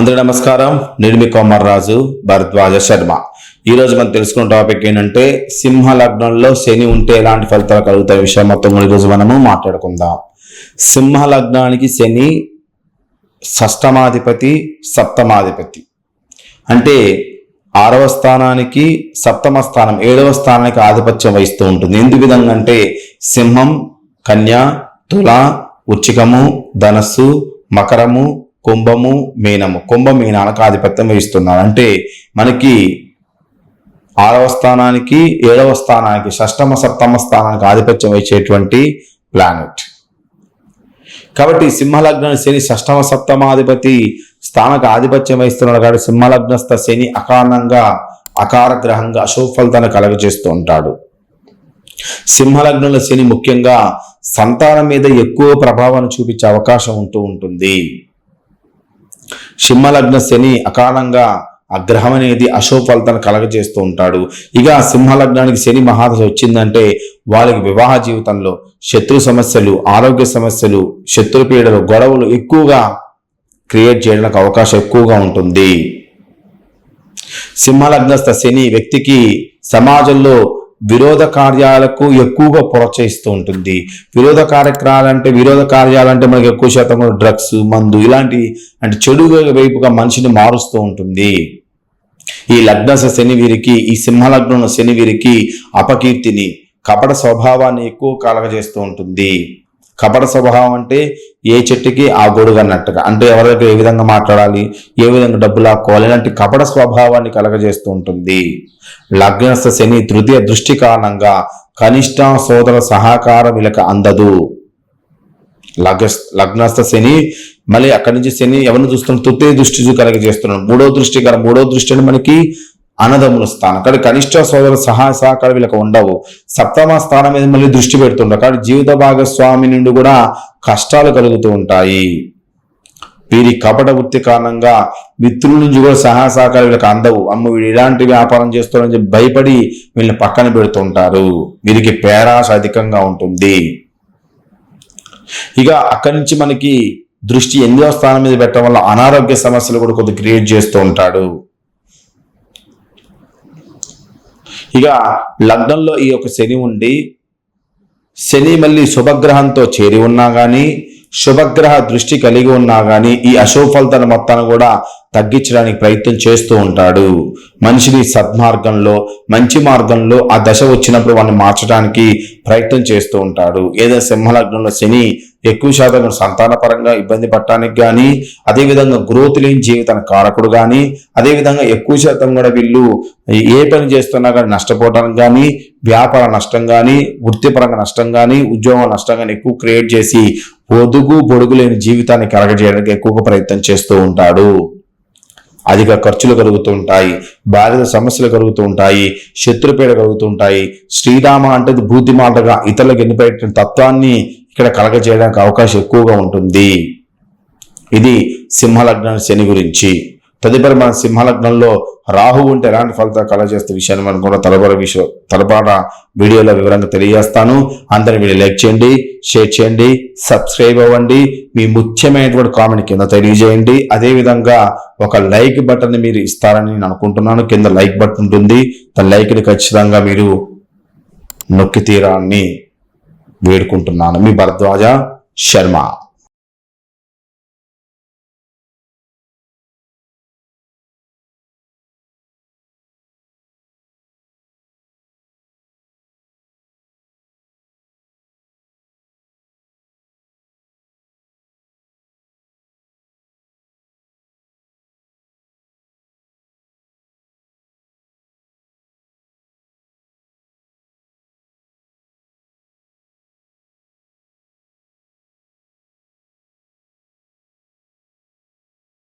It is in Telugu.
అందరూ నమస్కారం. నేను మీ రాజు భరద్వాజ శర్మ. ఈ రోజు మనం తెలుసుకున్న టాపిక్ ఏంటంటే సింహ లగ్నంలో శని ఉంటే ఎలాంటి ఫలితాలు కలుగుతాయి? విషయం మొత్తం ఈరోజు మనము మాట్లాడుకుందాం. సింహ లగ్నానికి శని షష్టమాధిపతి సప్తమాధిపతి. అంటే ఆరవ స్థానానికి సప్తమ స్థానం ఏడవ స్థానానికి ఆధిపత్యం వహిస్తూ ఉంటుంది. ఎందు విధంగా అంటే సింహం కన్య తుల ఉచ్చికము ధనస్సు మకరము కుంభము మీనము. కుంభ మీనాలకు ఆధిపత్యం వహిస్తున్నారు. అంటే మనకి ఆరవ స్థానానికి ఏడవ స్థానానికి షష్టమ సప్తమ స్థానానికి ఆధిపత్యం వహించేటువంటి ప్లానెట్ కాబట్టి సింహలగ్న శని షష్టమ సప్తమాధిపతి స్థానకు ఆధిపత్యం వహిస్తున్నాడు కాబట్టి సింహలగ్నస్థ శని అకారణంగా అకార గ్రహంగా అశుభ కలగజేస్తూ ఉంటాడు. సింహలగ్నంలో శని ముఖ్యంగా సంతానం మీద ఎక్కువ ప్రభావాన్ని చూపించే అవకాశం ఉంటూ ఉంటుంది. సింహలగ్న శని అకారణంగా అగ్రహం అనేది అశోఫలితను ఫలితాన్ని కలగజేస్తూ ఉంటాడు. ఇక సింహలగ్నానికి శని మహాదశ వచ్చిందంటే వాళ్ళకి వివాహ జీవితంలో శత్రు సమస్యలు ఆరోగ్య సమస్యలు శత్రు పీడలు గొడవలు ఎక్కువగా క్రియేట్ చేయడానికి అవకాశం ఎక్కువగా ఉంటుంది. సింహలగ్నస్థ శని వ్యక్తికి సమాజంలో విరోధ కార్యాలకు ఎక్కువగా ప్రోత్సహిస్తూ ఉంటుంది. విరోధ కార్యక్రమాలంటే విరోధ కార్యాలంటే మనకి ఎక్కువ శాతం డ్రగ్స్ మందు ఇలాంటి అంటే చెడు వైపుగా మనిషిని మారుస్తూ ఉంటుంది. ఈ లగ్నస శని వీరికి ఈ సింహలగ్నం శని వీరికి అపకీర్తిని కపట స్వభావాన్ని ఎక్కువ కలగజేస్తూ ఉంటుంది. కపట స్వభావం అంటే ఏ చెట్టుకి ఆ గొడుగు అన్నట్టుగా. అంటే ఎవరికి ఏ విధంగా మాట్లాడాలి ఏ విధంగా డబ్బులు లాక్కోవాలి ఇలాంటి కపట స్వభావాన్ని కలగజేస్తూ ఉంటుంది. లగ్నస్థ శని తృతీయ దృష్టి కారణంగా కనిష్ట సోదర సహకారం వీళ్ళకి అందదు. లగ్న లగ్నస్థ శని మళ్ళీ అక్కడి నుంచి శని ఎవరిని చూస్తున్నాం తృతీయ దృష్టి కలగజేస్తున్నాడు. మూడో దృష్టి కల మూడో దృష్టి అంటే మనకి అన్నదమ్ముల స్థానం. కానీ కనిష్ట సోదర సహాయ సహకారం వీళ్ళకి ఉండవు. సప్తమ స్థానం మీద మళ్ళీ దృష్టి పెడుతుంటారు కానీ జీవిత భాగస్వామి నుండి కూడా కష్టాలు కలుగుతూ ఉంటాయి. వీరి కపట వృత్తి కారణంగా మిత్రుల నుంచి కూడా సహాయ సహకారం వీళ్ళకి అందవు. అమ్మ వీడు ఇలాంటి వ్యాపారం చేస్తారని చెప్పి భయపడి వీళ్ళని పక్కన పెడుతుంటారు. వీరికి పేరాశ అధికంగా ఉంటుంది. ఇక అక్కడి నుంచి మనకి దృష్టి ఎనిమిదవ స్థానం మీద పెట్టడం వల్ల అనారోగ్య సమస్యలు కూడా కొద్దిగా క్రియేట్ చేస్తూ ఉంటాడు. ఇక లగ్నంలో ఈ యొక్క శని ఉండి శని మళ్ళీ శుభగ్రహంతో చేరి ఉన్నా కానీ శుభగ్రహ దృష్టి కలిగి ఉన్నా కానీ ఈ అశుభ మొత్తాన్ని కూడా తగ్గించడానికి ప్రయత్నం చేస్తూ ఉంటాడు. మనిషిని సద్మార్గంలో మంచి మార్గంలో ఆ దశ వచ్చినప్పుడు వాడిని మార్చడానికి ప్రయత్నం చేస్తూ ఉంటాడు. ఏదో సింహలగ్నంలో శని ఎక్కువ శాతం సంతానపరంగా ఇబ్బంది పడటానికి కానీ అదేవిధంగా గ్రోత్ లేని జీవితానికి కారకుడు కానీ అదేవిధంగా ఎక్కువ శాతం కూడా వీళ్ళు ఏ పని చేస్తున్నా కానీ నష్టపోవడానికి కానీ వ్యాపార నష్టం కానీ వృత్తిపరంగా నష్టం కానీ ఉద్యోగం నష్టం కానీ ఎక్కువ క్రియేట్ చేసి పొదుగు పొడుగు లేని జీవితాన్ని కలగజేయడానికి ఎక్కువగా ప్రయత్నం చేస్తూ ఉంటాడు. అధిక ఖర్చులు కలుగుతూ ఉంటాయి బాధిత సమస్యలు కలుగుతూ ఉంటాయి శత్రుపేడ కలుగుతూ ఉంటాయి. శ్రీరామ అంటే బూతి మాటగా ఇతరులకు ఎన్నిపెట్టిన తత్వాన్ని ఇక్కడ కలగజేయడానికి అవకాశం ఎక్కువగా ఉంటుంది. ఇది సింహలగ్నం శని గురించి. తదుపరి మన సింహలగ్నంలో రాహు ఉంటే ఎలాంటి ఫలితాలు కలగజేస్తే విషయాన్ని మనం కూడా తలపర విషయం తలపాట వీడియోలో వివరంగా తెలియజేస్తాను. అందరిని వీడియో లైక్ చేయండి షేర్ చేయండి సబ్స్క్రైబ్ అవ్వండి. మీ ముఖ్యమైనటువంటి కామెంట్ కింద తెలియజేయండి. అదేవిధంగా ఒక లైక్ బటన్ మీరు ఇస్తారని నేను అనుకుంటున్నాను. కింద లైక్ బటన్ ఉంటుంది. దాని లైక్ని ఖచ్చితంగా మీరు నొక్కి తీరాన్ని వేడుకుంటున్నాను. మీ భరద్వాజ శర్మ.